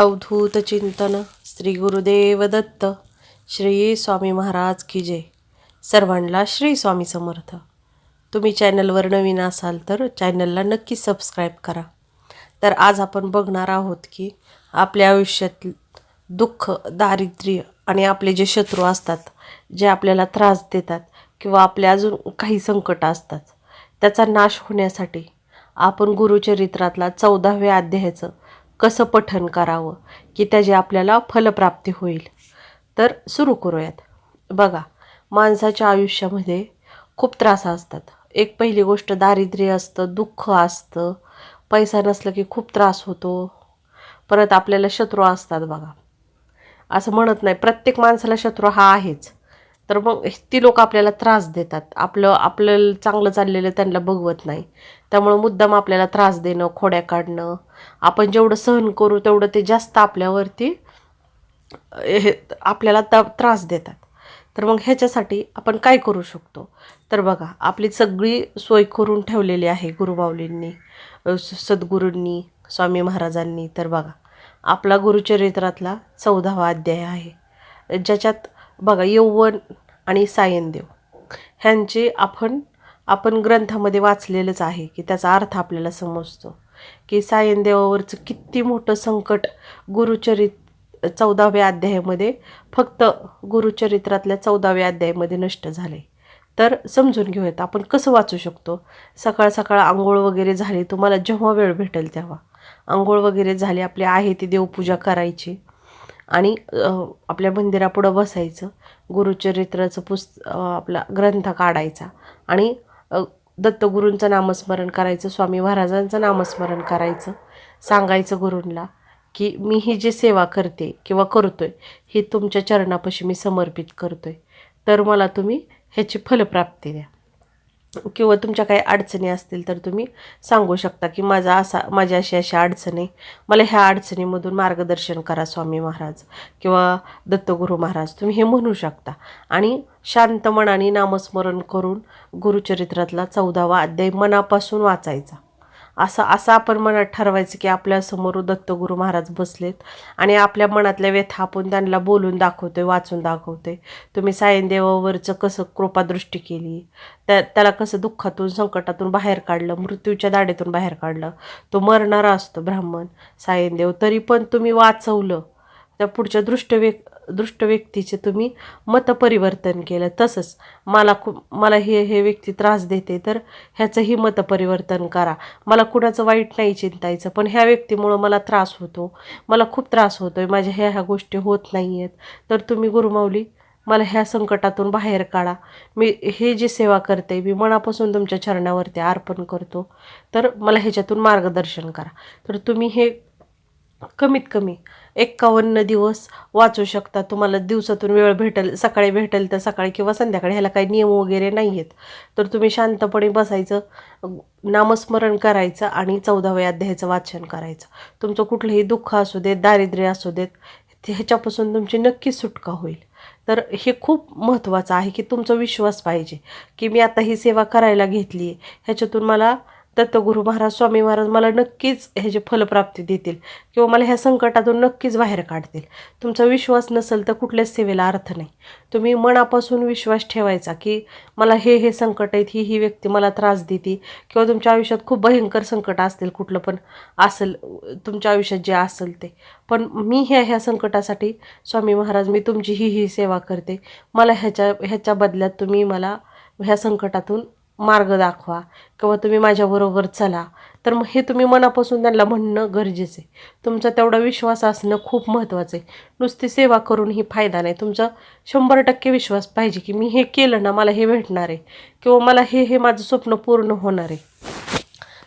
अवधूत चिंतन श्री गुरुदेव दत्त श्री स्वामी महाराज की जय. सर्वांना श्री स्वामी समर्थ. तुम्ही चॅनलवर नवीन असाल तर चॅनलला नक्की सबस्क्राईब करा. तर आज आपण बघणार आहोत की आपल्या आयुष्यात दुःख दारिद्र्य आणि आपले जे शत्रू असतात जे आपल्याला त्रास देतात किंवा आपल्या अजून काही संकट असतात त्याचा नाश होण्यासाठी आपण गुरुचरित्रातला चौदाव्या अध्यायाचं कसं पठन करावं की त्याची आपल्याला फलप्राप्ती होईल. तर सुरू करूयात. बघा माणसाच्या आयुष्यामध्ये खूप त्रास असतात. एक पहिली गोष्ट दारिद्र्य असतं दुःख असतं. पैसा नसलं की खूप त्रास होतो. परत आपल्याला शत्रू असतात बघा. असं म्हणत नाही. प्रत्येक माणसाला शत्रू हा आहेच. तर मग ती लोक आपल्याला त्रास देतात. आपलं आपलं चांगलं चाललेलं त्यांना बघवत नाही. त्यामुळं मुद्दाम आपल्याला त्रास देणं खोड्या काढणं आपण जेवढं सहन करू तेवढं ते जास्त आपल्यावरती हे आपल्याला त त्रास देतात. तर मग ह्याच्यासाठी आपण काय करू शकतो? तर बघा आपली सगळी सोय करून ठेवलेली आहे गुरुमाऊलींनी स- सद्गुरूंनी स्वामी महाराजांनी. तर बघा आपला गुरुचरित्रातला चौदावा अध्याय आहे. ज्याच्यात बघा यौवन आणि सायनदेव ह्यांचे आपण आपण ग्रंथामध्ये वाचलेलंच आहे की त्याचा अर्थ आपल्याला समजतो की सायनदेवावरचं किती मोठं संकट गुरुचरित चौदाव्या अध्यायामध्ये फक्त गुरुचरित्रातल्या चौदाव्या अध्यायामध्ये नष्ट झाले तर समजून घेऊयात आपण कसं वाचू शकतो? सकाळ सकाळ आंघोळ वगैरे झाली तुम्हाला जेव्हा वेळ भेटेल तेव्हा. आंघोळ वगैरे झाली आपली आहे ती देवपूजा करायची. आणि आपल्या मंदिरापुढं बसायचं गुरुचरित्राचं पुस्त आपला ग्रंथ काढायचा आणि दत्तगुरूंचं नामस्मरण करायचं स्वामी महाराजांचं नामस्मरण करायचं सांगायचं गुरूंना की मी ही जी सेवा करते किंवा करतो आहे ही तुमच्या चरणापाशी मी समर्पित करतो आहे तर मला तुम्ही ह्याची फलप्राप्ती द्या. किंवा तुमच्या काही अडचणी असतील तर तुम्ही सांगू शकता की माझा असा माझी अशी अशी अडचण आहे. मला ह्या अडचणीमधून मार्गदर्शन करा स्वामी महाराज किंवा दत्तगुरू महाराज. तुम्ही हे म्हणू शकता. आणि शांत मनाने नामस्मरण करून गुरुचरित्रातला चौदावा अध्याय मनापासून वाचायचा. असं असं आपण मनात ठरवायचं की आपल्यासमोर दत्तगुरू महाराज बसलेत आणि आपल्या मनातल्या व्यथा आपण त्यांना बोलून दाखवतोय वाचून दाखवतोय. तुम्ही सायनदेवावरचं कसं कृपादृष्टी केली? त्या त्याला कसं दुःखातून संकटातून बाहेर काढलं मृत्यूच्या दाढेतून बाहेर काढलं? तो मरणारा असतो ब्राह्मण सायनदेव तरी पण तुम्ही वाचवलं. त्या पुढच्या दृष्ट दृष्ट व्यक्तीचे तुम्ही मतपरिवर्तन केलं. तसंच मला खूप मला हे हे व्यक्ती त्रास देते तर ह्याचंही मतपरिवर्तन करा. मला कुणाचं वाईट नाही चिंतायचं पण ह्या व्यक्तीमुळं मला त्रास होतो. मला खूप त्रास होतो आहे माझ्या ह्या ह्या गोष्टी होत नाही आहेत तर तुम्ही गुरुमाऊली मला ह्या संकटातून बाहेर काढा. मी हे जी सेवा करते मी मनापासून तुमच्या चरणावरती अर्पण करतो. तर मला ह्याच्यातून मार्गदर्शन करा. तर तुम्ही हे कमीत कमी एक्कावन्न दिवस वाचू शकता. तुम्हाला दिवसातून वेळ भेटेल सकाळी भेटेल तर सकाळी किंवा संध्याकाळी. ह्याला काही नियम वगैरे नाही आहेत तर तुम्ही शांतपणे बसायचं नामस्मरण करायचं आणि चौदाव्या अध्यायाचं वाचन करायचं. तुमचं कुठलंही दुःख असू देत दारिद्र्य असू देत ह्याच्यापासून तुमची नक्की सुटका होईल. तर हे खूप महत्त्वाचं आहे की तुमचा विश्वास पाहिजे की मी आता ही सेवा करायला घेतली आहे ह्याच्यातून मला दत्तगुरू महाराज स्वामी महाराज मला नक्कीच ह्याची फलप्राप्ती देतील किंवा मला ह्या संकटातून नक्कीच बाहेर काढतील. तुमचा विश्वास नसेल तर कुठल्याच सेवेला अर्थ नाही. तुम्ही मनापासून विश्वास ठेवायचा की मला हे हे संकट आहेत ही ही व्यक्ती मला त्रास देते किंवा तुमच्या आयुष्यात खूप भयंकर संकट असतील कुठलं पण असेल तुमच्या आयुष्यात जे असेल ते. पण मी ह्या ह्या संकटासाठी स्वामी महाराज मी तुमची ही ही सेवा करते. मला ह्याच्या ह्याच्या बदल्यात तुम्ही मला ह्या संकटातून मार्ग दाखवा किंवा तुम्ही माझ्याबरोबर चला. तर मग हे तुम्ही मनापासून त्यांना म्हणणं गरजेचं आहे. तुमचा तेवढा विश्वास असणं खूप महत्त्वाचं आहे. नुसती सेवा करूनही फायदा नाही. तुमचा शंभर टक्के विश्वास पाहिजे की मी हे केलं ना मला हे भेटणार आहे. किंवा मला हे हे माझं स्वप्न पूर्ण होणार आहे.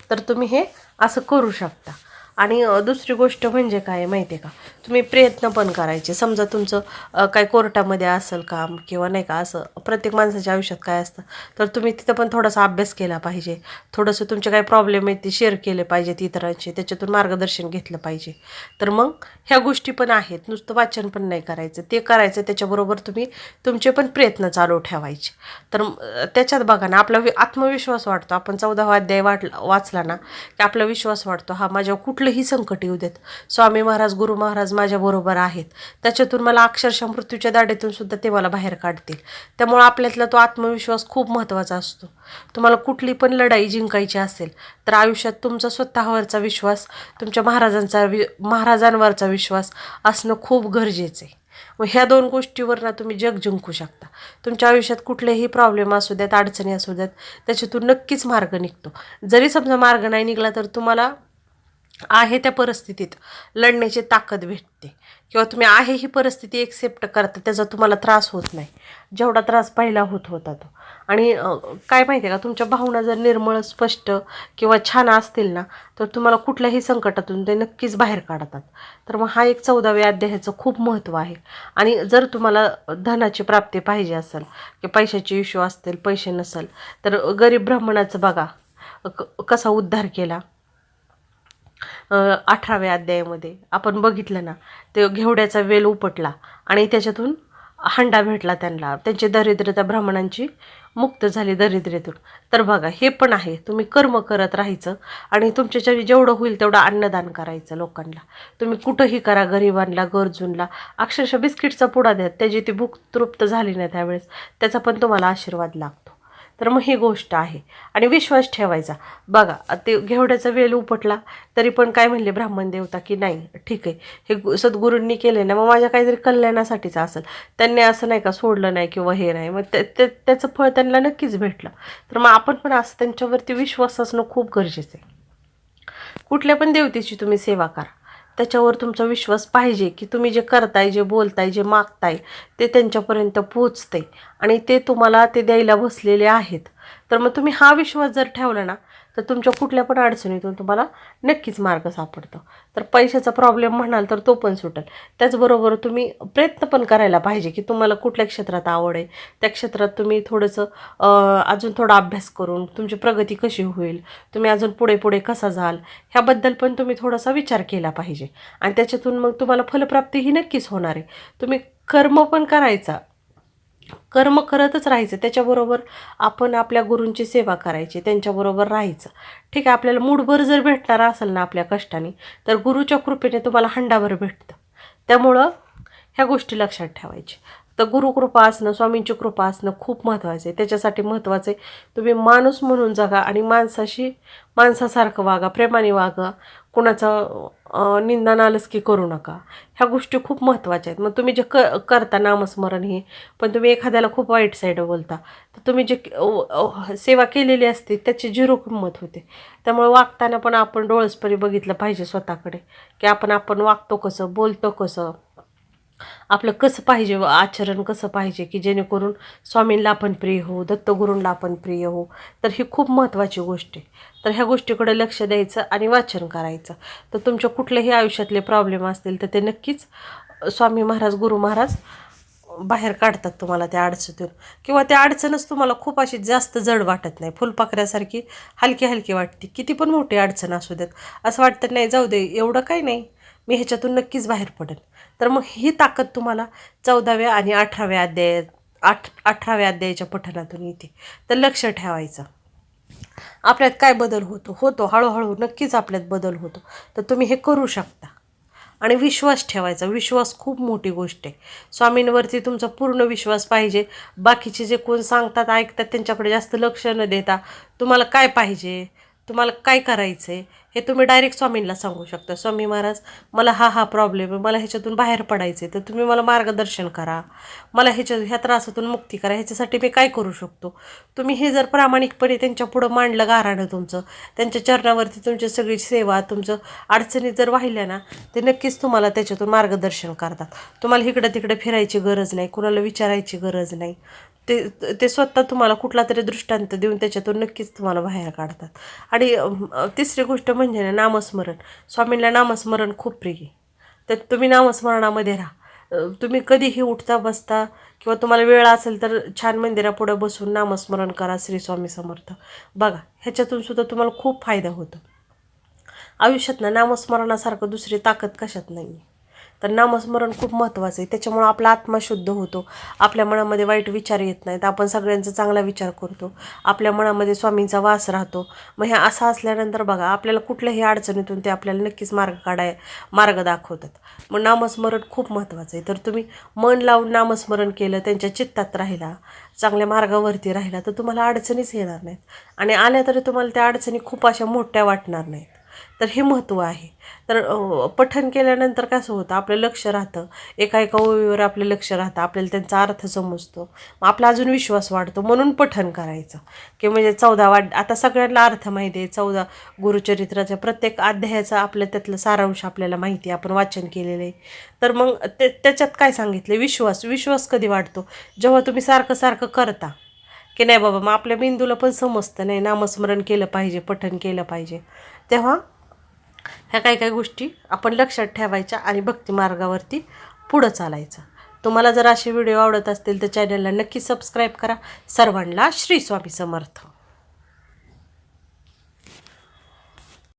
तर तुम्ही हे असं करू शकता. आणि दुसरी गोष्ट म्हणजे काय माहिती आहे का? तुम्ही प्रयत्न पण करायचे. समजा तुमचं काय कोर्टामध्ये असेल काम किंवा नाही का असं प्रत्येक माणसाच्या आयुष्यात काय असतं तर तुम्ही तिथं पण थोडासा अभ्यास केला पाहिजे. थोडंसं तुमचे काय प्रॉब्लेम आहेत ते शेअर केले पाहिजेत इतरांचे त्याच्यातून मार्गदर्शन घेतलं पाहिजे. तर मग ह्या गोष्टी पण आहेत. नुसतं वाचन पण नाही करायचं. ते करायचं त्याच्याबरोबर तुम्ही तुमचे पण प्रयत्न चालू ठेवायचे. तर त्याच्यात बघा ना आपला वि- आत्मविश्वास वाटतो आपण चौदावा अध्याय वाटला वाचला ना की आपला विश्वास वाटतो हा माझ्या कुठला कुठलंही संकट येऊ देत. स्वामी महाराज गुरु महाराज माझ्याबरोबर आहेत. त्याच्यातून मला अक्षरशः मृत्यूच्या दाढेतून सुद्धा ते मला बाहेर काढतील. त्यामुळं आपल्यातला तो आत्मविश्वास खूप महत्त्वाचा असतो. तुम्हाला कुठली पण लढाई जिंकायची असेल तर आयुष्यात तुमचा स्वतःवरचा विश्वास तुमच्या महाराजांचा वि महाराजांवरचा विश्वास असणं खूप गरजेचं आहे. मग ह्या दोन गोष्टीवर ना तुम्ही जग जिंकू शकता. तुमच्या आयुष्यात कुठलेही प्रॉब्लेम असू द्यात अडचणी असू द्यात त्याच्यातून नक्कीच मार्ग निघतो. जरी समजा मार्ग नाही निघाला तर तुम्हाला आहे त्या परिस्थितीत. लढण्याची ताकद भेटते. किंवा तुम्ही आहे ही परिस्थिती एक्सेप्ट करता त्याचा तुम्हाला त्रास होत नाही. जेवढा त्रास पहिला होत होता तो. आणि काय माहिती आहे का तुमच्या भावना जर निर्मळ स्पष्ट किंवा छान असतील ना तर तुम्हाला कुठल्याही संकटातून ते नक्कीच बाहेर काढतात. तर मग हा एक चौदाव्या अध्यायाचं खूप महत्त्व आहे. आणि जर तुम्हाला धनाची प्राप्ती पाहिजे असेल की पैशाचे इश्यू असतील पैसे नसेल तर गरीब ब्राह्मणाचं बघा क- कसा उद्धार केला. अठराव्या अध्यायामध्ये. आपण बघितलं ना ते घेवड्याचा वेल उपटला आणि त्याच्यातून हंडा भेटला त्यांना. त्यांची दरिद्रता ब्राह्मणांची मुक्त झाली दरिद्रेतून. तर बघा हे पण आहे. तुम्ही कर्म करत राहायचं आणि तुमच्याच्या जेवढं होईल तेवढं अन्नदान करायचं लोकांना. तुम्ही कुठंही करा गरिबांना गरजूंना. अक्षरशः बिस्किटचा पुडा द्या. त्याची ती भूक तृप्त झाली नाही त्यावेळेस. त्याचा पण तुम्हाला आशीर्वाद लागतो. तर मग ही गोष्ट आहे. आणि विश्वास ठेवायचा. बघा ते घेवड्याचा वेल उपटला तरी पण काय म्हणले ब्राह्मण देवता की नाही ठीक आहे. हे सद्गुरूंनी केले ना मग माझ्या काहीतरी कल्याणासाठीच असेल. त्यांनी असं नाही का सोडलं नाही किंवा हे नाही. मग ते ते- त्याचं फळ त्यांना नक्कीच भेटलं. तर मग आपण पण असं त्यांच्यावरती विश्वास असणं खूप गरजेचं आहे. कुठल्या पण देवतेची तुम्ही सेवा करा. त्याच्यावर तुमचा विश्वास पाहिजे की तुम्ही जे करताय जे बोलताय जे मागताय ते त्यांच्यापर्यंत पोचते आणि ते तुम्हाला ते द्यायला बसलेले आहेत. तर मग तुम्ही हा विश्वास जर ठेवला ना तर तुमच्या कुठल्या पण अडचणीतून तुम्हाला नक्कीच मार्ग सापडतो. तर पैशाचा प्रॉब्लेम म्हणाल तर तो पण सुटेल. त्याचबरोबर तुम्ही प्रयत्न पण करायला पाहिजे की तुम्हाला कुठल्या क्षेत्रात आवड आहे. त्या क्षेत्रात तुम्ही थोडंसं अजून थोडा अभ्यास करून तुमची प्रगती कशी होईल तुम्ही अजून पुढे पुढे कसा जाल ह्याबद्दल पण तुम्ही थोडासा विचार केला पाहिजे. आणि त्याच्यातून मग तुम्हाला फलप्राप्ती ही नक्कीच होणार आहे. तुम्ही कर्म पण करायचा कर्म करतच राहायचं. त्याच्याबरोबर आपण आपल्या गुरूंची सेवा करायची त्यांच्याबरोबर राहायचं. ठीक आहे आपल्याला मूडभर जर भेटणारा असेल ना आपल्या कष्टाने तर गुरुच्या कृपेने तुम्हाला हंडाभर भेटतं. त्यामुळं ह्या गोष्टी लक्षात ठेवायची तर गुरुकृपा असणं स्वामींची कृपा असणं खूप महत्त्वाचं आहे. त्याच्यासाठी महत्त्वाचं आहे तुम्ही माणूस म्हणून जगा आणि माणसाशी माणसासारखं वागा प्रेमाने वागा. कुणाचं निंदा नालसकी करू नका. ह्या गोष्टी खूप महत्त्वाच्या आहेत. मग तुम्ही जे क करता नामस्मरण हे पण तुम्ही एखाद्याला खूप वाईट साईड बोलता तर तुम्ही जे सेवा केलेली असते त्याची झिरो किंमत होते. त्यामुळे वागताना पण आपण डोळसपरी बघितलं पाहिजे स्वतःकडे की आपण आपण वागतो कसं बोलतो कसं. आपलं कसं पाहिजे आचरण कसं पाहिजे की जेणेकरून स्वामींना आपण प्रिय हो दत्तगुरूंना आपण प्रिय हो तर ही खूप महत्त्वाची गोष्ट आहे. तर ह्या गोष्टीकडे लक्ष द्यायचं आणि वाचन करायचं. तर तुमच्या कुठल्याही आयुष्यातले प्रॉब्लेम असतील तर ते नक्कीच स्वामी महाराज गुरु महाराज बाहेर काढतात तुम्हाला त्या अडचणीतून. किंवा त्या अडचणच तुम्हाला खूप अशी जास्त जड वाटत नाही. फुलपाखऱ्यासारखी हलकी हलकी वाटते. किती पण मोठी अडचण असू देत. असं वाटतं नाही जाऊ दे एवढं काही नाही. मी ह्याच्यातून नक्कीच बाहेर पडेल तर मग ही ताकद तुम्हाला चौदाव्या आणि अठराव्या अध्याय आठ अठराव्या अध्यायाच्या पठणातून येते. तर लक्ष ठेवायचं. आपल्यात काय बदल होतो? होतो. हळूहळू नक्कीच आपल्यात बदल होतो. तर तुम्ही हे करू शकता. आणि विश्वास ठेवायचा. विश्वास खूप मोठी गोष्ट आहे. स्वामींवरती तुमचा पूर्ण विश्वास पाहिजे. बाकीचे जे कोण सांगतात ऐकतात त्यांच्याकडे जास्त लक्ष न देता तुम्हाला काय पाहिजे? तुम्हाला काय करायचं आहे हे तुम्ही डायरेक्ट स्वामींना सांगू शकता. स्वामी महाराज मला हा हा प्रॉब्लेम आहे मला ह्याच्यातून बाहेर पडायचं आहे तर तुम्ही मला मार्गदर्शन करा. मला ह्याच्या ह्या त्रासातून मुक्ती करा. ह्याच्यासाठी मी काय करू शकतो? तुम्ही हे जर प्रामाणिकपणे त्यांच्या पुढं मांडलं गाराणं तुमचं त्यांच्या चरणावरती तुमची सगळी सेवा तुमचं अडचणी जर वाहिल्या ना ते नक्कीच तुम्हाला त्याच्यातून मार्गदर्शन करतात. तुम्हाला इकडं तिकडे फिरायची गरज नाही कुणाला विचारायची गरज नाही. ते ते स्वतः तुम्हाला कुठला तरी दृष्टांत देऊन त्याच्यातून नक्कीच तुम्हाला बाहेर काढतात. आणि तिसरी गोष्ट म्हणजे ना नामस्मरण. स्वामींना नामस्मरण खूप प्रिय. तर तुम्ही नामस्मरणामध्ये राहा. तुम्ही कधीही उठता बसता किंवा तुम्हाला वेळ असेल तर छान मंदिरापुढं बसून नामस्मरण करा श्री स्वामी समर्थ. बघा ह्याच्यातून सुद्धा तुम्हाला खूप फायदा होतो. आयुष्यात ना नामस्मरणासारखं दुसरी ताकद कशात नाही आहे तर नामस्मरण खूप महत्त्वाचं आहे. त्याच्यामुळं आपला आत्मा शुद्ध होतो. आपल्या मनामध्ये वाईट विचार येत नाहीत. आपण सगळ्यांचा चांगला विचार करतो. आपल्या मनामध्ये स्वामींचा वास राहतो. मग ह्या असं असल्यानंतर बघा आपल्याला कुठल्याही अडचणीतून ते आपल्याला नक्कीच मार्ग काढाय मार्ग दाखवतात. मग नामस्मरण खूप महत्त्वाचं आहे. तर तुम्ही मन लावून नामस्मरण केलं त्यांच्या चित्तात राहिला चांगल्या मार्गावरती राहिला तर तुम्हाला अडचणीच येणार नाहीत. आणि आल्या तरी तुम्हाला त्या अडचणी खूप अशा मोठ्या वाटणार नाहीत. तर हे महत्त्व आहे. तर पठन केल्यानंतर कसं होतं आपलं लक्ष राहतं. एका एका ओळीवर आपलं लक्ष राहतं आपल्याला त्यांचा अर्थ समजतो. मग आपला अजून विश्वास वाढतो म्हणून पठन करायचं. की म्हणजे चौदा वाट आता सगळ्यांना अर्थ माहिती आहे चौदा गुरुचरित्राच्या प्रत्येक अध्यायाचा आपल्या त्यातलं सारांश आपल्याला माहिती आहे आपण वाचन केलेलं आहे. तर मग ते त्याच्यात काय सांगितलं विश्वास विश्वास कधी वाढतो? जेव्हा तुम्ही सारखं सारखं करता. की नाही बाबा मग आपल्या मेंदूला पण समजतं नाही नामस्मरण केलं पाहिजे पठन केलं पाहिजे. तेव्हा ह्या काही काही गोष्टी आपण लक्षात ठेवायच्या आणि भक्तिमार्गावरती पुढं चालायचं. तुम्हाला जर असे व्हिडिओ आवडत असतील तर चॅनलला नक्की सबस्क्राईब करा. सर्वांना श्री स्वामी समर्थ.